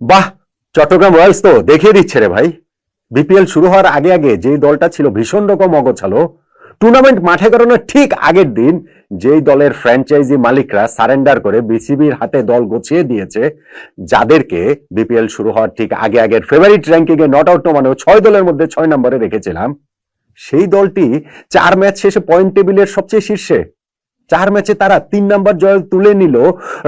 বাহ, চট্টগ্রাম রয়্যালস তো দেখিয়ে দিচ্ছে রে ভাই। বিপিএল শুরু হওয়ার আগে আগে যে দলটা ছিল ভীষণ রকম অগোছালো টুর্নামেন্ট মাঠে করানোর ঠিক আগের দিন যেই দলের ফ্র্যাঞ্চাইজি মালিকরা সারেন্ডার করে বিসিবির হাতে দল গুছিয়ে দিয়েছে, যাদেরকে বিপিএল শুরু হওয়ার ঠিক আগে আগের ফেভারিট র্যাঙ্কিং এ নট আউট মানেও ছয় দলের মধ্যে ছয় নম্বরে রেখেছিলাম। সেই দলটি চার ম্যাচ শেষে পয়েন্ট টেবিলের সবচেয়ে শীর্ষে। চার ম্যাচে তারা তিন নাম্বার জয় তুলে নিল।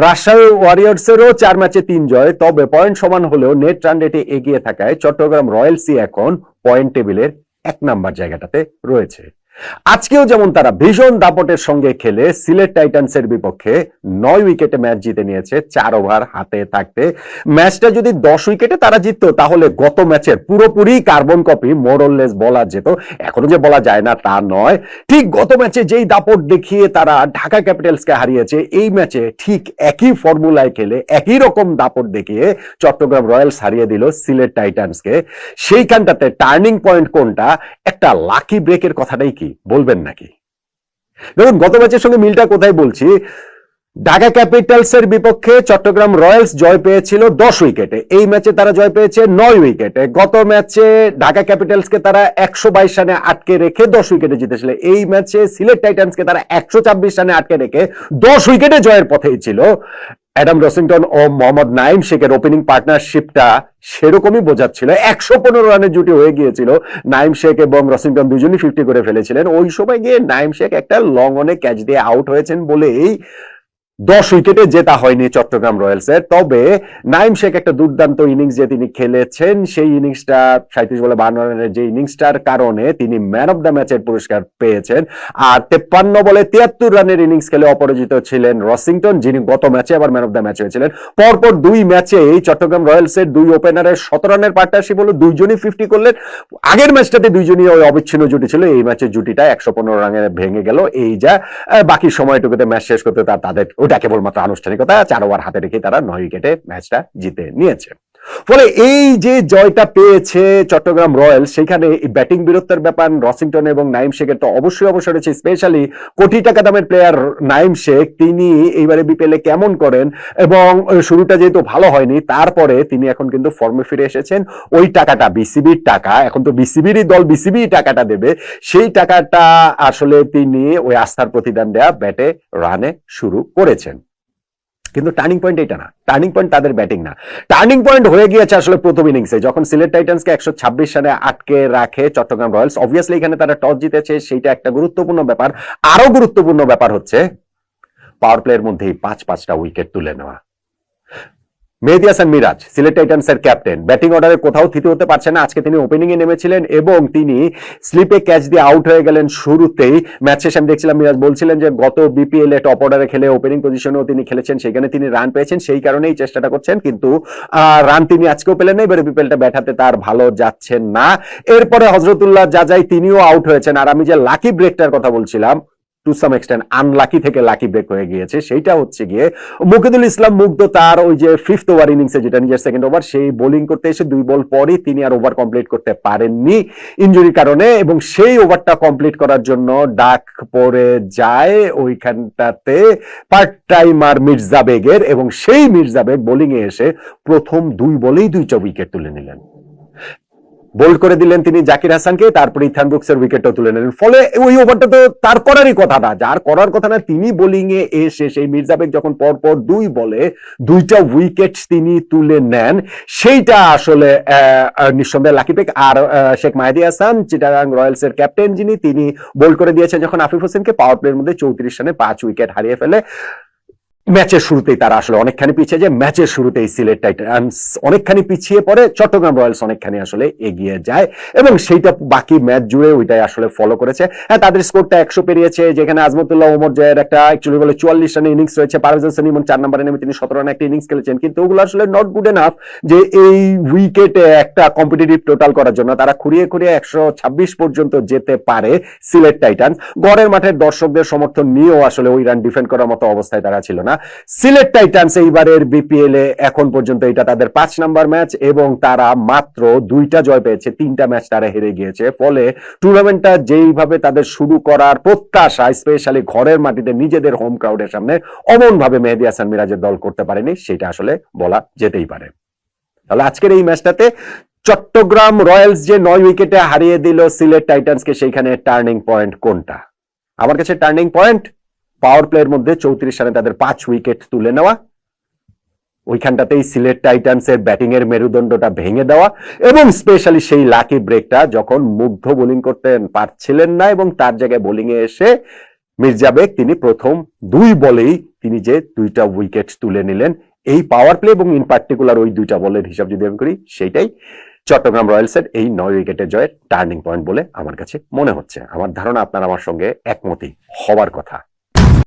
রাজশাহী ওয়ারিয়ার্সেরও চার ম্যাচে তিন জয়, তবে পয়েন্ট সমান হলেও নেট রান রেটে এগিয়ে থাকায় চট্টগ্রাম রয়্যালসি এখন পয়েন্ট টেবিলের এক নাম্বার জায়গাটাতে রয়েছে। আজকেও যেমন তারা ভীষণ দাপটের সঙ্গে খেলে, সিলেট টাইটান্সের বিপক্ষে নয় উইকেটে ম্যাচ জিতে নিয়েছে, চার ওভার হাতে থাকতে। ম্যাচটা যদি দশ উইকেটে তারা জিততো, তাহলে গত ম্যাচের পুরোপুরি কার্বন কপি মোরললেস বলা যেত। এখনও যে বলা যায় না, তা নয়। ঠিক গত ম্যাচে যেই দাপট দেখিয়ে তারা ঢাকা ক্যাপিটালসকে হারিয়েছে, এই ম্যাচে ঠিক একই ফর্মুলায় খেলে, একই রকম দাপট দেখিয়ে চট্টগ্রাম রয়্যালস হারিয়ে দিল সিলেট টাইটান্সকে। সেইখানটাতে টার্নিং পয়েন্ট কোনটা? একটা লাকি ব্রেকের কথাটাই কি? বলবেন নাকি? দেখুন, গত ম্যাচের সঙ্গে মিলটা কোথায় বলছি? ঢাকা ক্যাপিটালস এর বিপক্ষে চট্টগ্রাম রয়্যালস জয় পেয়েছিল দশ উইকেটে। এই ম্যাচে তারা জয় পেয়েছে নয় উইকেটে। গত ম্যাচে ঢাকা ক্যাপিটালসকে তারা একশো বাইশ রানে আটকে রেখে দশ উইকেটে জিতেছিল। এই ম্যাচে সিলেট টাইটান্সকে তারা একশো ছাব্বিশ রানে আটকে রেখে দশ উইকেটে জয়ের পথেই ছিল। অ্যাডাম রসিংটন ও মোহাম্মদ নাইম শেখের ওপেনিং পার্টনারশিপটা সেরকমই বোঝাচ্ছিল। একশো পনেরো রানের জুটি হয়ে গিয়েছিল। নাইম শেখ এবং রসিংটন দুজনই ফিফটি করে ফেলেছিলেন। ওই সময় গিয়ে নাইম শেখ একটা লং অনে ক্যাচ দিয়ে আউট হয়েছেন বলেই দশ উইকেটে জেতা হয়নি চট্টগ্রাম রয়্যালসের তবে নাইম শেখ একটা দুর্দান্ত ইনিংস যে তিনি খেলেছেন, সেই ইনিংসটা সাঁত্রিশ বলে বান্ন রানের যে ইনিংসটার কারণে তিনি ম্যান অফ দ্য ম্যাচের পুরস্কার পেয়েছেন। আর তেপ্পান্ন বলে তিয়াত্তর রানের ইনিংস খেলে অপরাজিত ছিলেন রসিংটন, যিনি গত ম্যাচে আবার ম্যান অফ দ্য ম্যাচ হয়েছিলেন। পরপর দুই ম্যাচে এই চট্টগ্রাম রয়্যালসের দুই ওপেনারের সতেরো রানের পার্টনারশিপ হলো দুইজনই ফিফটি করলেন। আগের ম্যাচটাতে দুইজনই ওই অবিচ্ছিন্ন জুটি ছিল, এই ম্যাচের জুটিটা একশো পনেরো রানে ভেঙে গেল। এই যা বাকি সময়টুকুতে ম্যাচ শেষ করতে তাদের ওটা কেবলমাত্র আনুষ্ঠানিকতা চার ওভার হাতে রেখে তারা নয় উইকেটে ম্যাচটা জিতে নিয়েছে। ফলে এই যে জয়টা পেয়েছে চট্টগ্রাম রয়্যাল সেখানে ব্যাটিং বীরত্বের ব্যাপার, রসিংটন এবং নাইম শেখের তো অবশ্যই অবশ্যই রয়েছে, স্পেশালি কোটি টাকা দামের প্লেয়ার নাইম শেখ, তিনি এইবারে বিপিএলে কেমন করেন এবং শুরুটা যেহেতু ভালো হয়নি, তারপরে তিনি এখন কিন্তু ফর্মে ফিরে এসেছেন। ওই টাকাটা, বিসিবির টাকা, এখন তো বিসিবিরই দল বিসিবি টাকাটা দেবে। সেই টাকাটা আসলে তিনি ওই আস্থার প্রতিদান দেয়া ব্যাটে রানে শুরু করেছেন। কিন্তু টার্নিং পয়েন্ট এটা না। টার্নিং পয়েন্ট তাদের ব্যাটিং না। টার্নিং পয়েন্ট হয়ে গিয়েছে আসলে প্রথম ইনিংসে যখন সিলেট টাইটান্সকে একশো ছাব্বিশ সালে আটকে রাখে চট্টগ্রাম রয়্যালস অবভিয়াসলি এখানে তারা টস জিতেছে, সেইটা একটা গুরুত্বপূর্ণ ব্যাপার। আরও গুরুত্বপূর্ণ ব্যাপার হচ্ছে পাওয়ার প্লের মধ্যেই পাঁচ পাঁচটা উইকেট তুলে নেওয়া। মেহেদি হাসান মিরাজ, সিলেট টাইটান্সের ক্যাপ্টেন। ব্যাটিং অর্ডারে কোথাও থিতে হতে পারছে না। আজকে তিনি ওপেনিং এ নেমেছিলেন এবং তিনি স্লিপে ক্যাচ দিয়ে আউট হয়ে গেলেন শুরুতেই। ম্যাচ শেষে আমি দেখছিলাম মিরাজ বলছিলেন যে, গত বিপিএল এ টপ অর্ডারে খেলে ওপেনিং পজিশনেও তিনি খেলেছেন, সেখানে তিনি রান পেয়েছেন, সেই কারণেই চেষ্টাটা করছেন। কিন্তু রান তিনি আজকেও পেলেন না। এবারে বিপিএলটা ব্যাটাতে তার ভালো যাচ্ছেন না। এরপরে হজরতুল্লাহ জাজাই তিনিও আউট হয়েছেন। আর আমি যে লাকি ব্রেকটার কথা বলছিলাম টু সাম এক্সটেন্ট আনলাকি থেকে লাকি ব্রেক হয়ে গিয়েছে। সেইটা হচ্ছে গিয়ে মুকিদুল ইসলাম মুগ্ধ তার ওই যে ফিফথ ওভার ইনিংসে যেটা নিজের সেকেন্ড ওভার সেই বোলিং করতে এসে দুই বল পরই তিনি আর ওভার কমপ্লিট করতে পারেননি ইঞ্জুরির কারণে এবং সেই ওভারটা কমপ্লিট করার জন্য ডাক পড়ে যায় ওইখানটাতে পার্ট টাইমার মির্জা বেগের এবং সেই মির্জা বেগ বোলিং এ এসে প্রথম দুই বলেই দুইটা উইকেট তুলে নিলেন। বোল্ড করে দিলেন তিনি জাকির হাসানকে, তারপরে ইথান ব্রুকসের উইকেটটা তুলে নিলেন। ফলে ওই ওভারটা তো তার করারই কথা না, যার করার কথা না, তিনি বোলিং এ এসে সেই মির্জাবেগ যখন পরপর দুই বলে, দুইটা উইকেট তিনি তুলে নেন, সেইটা আসলে নিঃসন্দেহে লাকি পেক আর শেখ মাহেদি হাসান, চিটাগাং রয়্যালস এর ক্যাপ্টেন যিনি তিনি বোল্ড করে দিয়েছেন যখন আফিফ হোসেনকে পাওয়ার প্লের মধ্যে চৌত্রিশ রানে পাঁচ উইকেট হারিয়ে ফেলে। ম্যাচের শুরুতেই তারা আসলে অনেকখানি পিছিয়ে যায়। ম্যাচের শুরুতেই সিলেট টাইটান্স অনেকখানি পিছিয়ে পড়ে। চট্টগ্রাম রয়্যালস অনেকখানি আসলে এগিয়ে যায় এবং সেইটা বাকি ম্যাচ জুড়ে ওইটাই আসলে ফলো করেছে। হ্যাঁ তাদের স্কোরটা একশো পেরিয়েছে, যেখানে আজমতুল্লাহ ওমর জয়ের একটা অ্যাকচুয়ালি বলে চুয়াল্লিশ রানের ইনিংস রয়েছে। পারভেজ হোসেন ইমন চার নম্বরে নেমে তিনি সতেরো রানে একটা ইনিংস খেলেছেন। কিন্তু ওগুলো আসলে নট গুড এনাফ যে এই উইকেটে একটা কম্পিটিটিভ টোটাল করার জন্য তারা খুঁড়িয়ে খুঁড়িয়ে একশো ছাব্বিশ পর্যন্ত যেতে পারে সিলেট টাইটান্স। গড়ের মাঠের দর্শকদের সমর্থন নিয়েও আসলে ওই রান ডিফেন্ড করার মতো অবস্থায় তারা ছিল না। সিলেট টাইটান্স এইবারের বিপিএল এ এখন পর্যন্ত এটা তাদের পাঁচ নাম্বার ম্যাচ এবং তারা মাত্র দুইটা জয় পেয়েছে, তিনটা ম্যাচ তারা হেরে গিয়েছে। ফলে টুর্নামেন্টটা যেইভাবে তাদের শুরু করার প্রত্যাশা, স্পেশালি ঘরের মাটিতে নিজেদের হোম ক্রাউডের সামনে অমন ভাবে মেহেদি হাসান মিরাজের দল করতে পারেনি, সেটা আসলে বলা যেতেই পারে। তাহলে আজকের এই ম্যাচটাতে চট্টগ্রাম রয়্যালস যে নয় উইকেটে হারিয়ে দিল সিলেট টাইটান্সকে, সেইখানে টার্নিং পয়েন্ট কোনটা? আমার কাছে টার্নিং পয়েন্ট পাওয়ার প্লের মধ্যে চৌত্রিশ রানে তাদের পাঁচ উইকেট তুলে নেওয়া। ওইখানটাতেই সিলেট টাইটান্সের ব্যাটিং এর মেরুদণ্ডটা ভেঙে দেওয়া এবং স্পেশালি সেই লাকি ব্রেকটা যখন মুগ্ধ বোলিং করতেন পারছিলেন না এবং তার জায়গায় বোলিং এ এসে মির্জা বেগ তিনি প্রথম দুই বলেই তিনি যে দুইটা উইকেট তুলে নিলেন এই পাওয়ার প্লে এবং ইন পার্টিকুলার ওই দুইটা বলের হিসাব যদি আমি করি সেইটাই চট্টগ্রাম রয়্যালসের এই নয় উইকেটের জয়ের টার্নিং পয়েন্ট বলে আমার কাছে মনে হচ্ছে। আমার ধারণা আপনার আমার সঙ্গে একমতই হওয়ার কথা।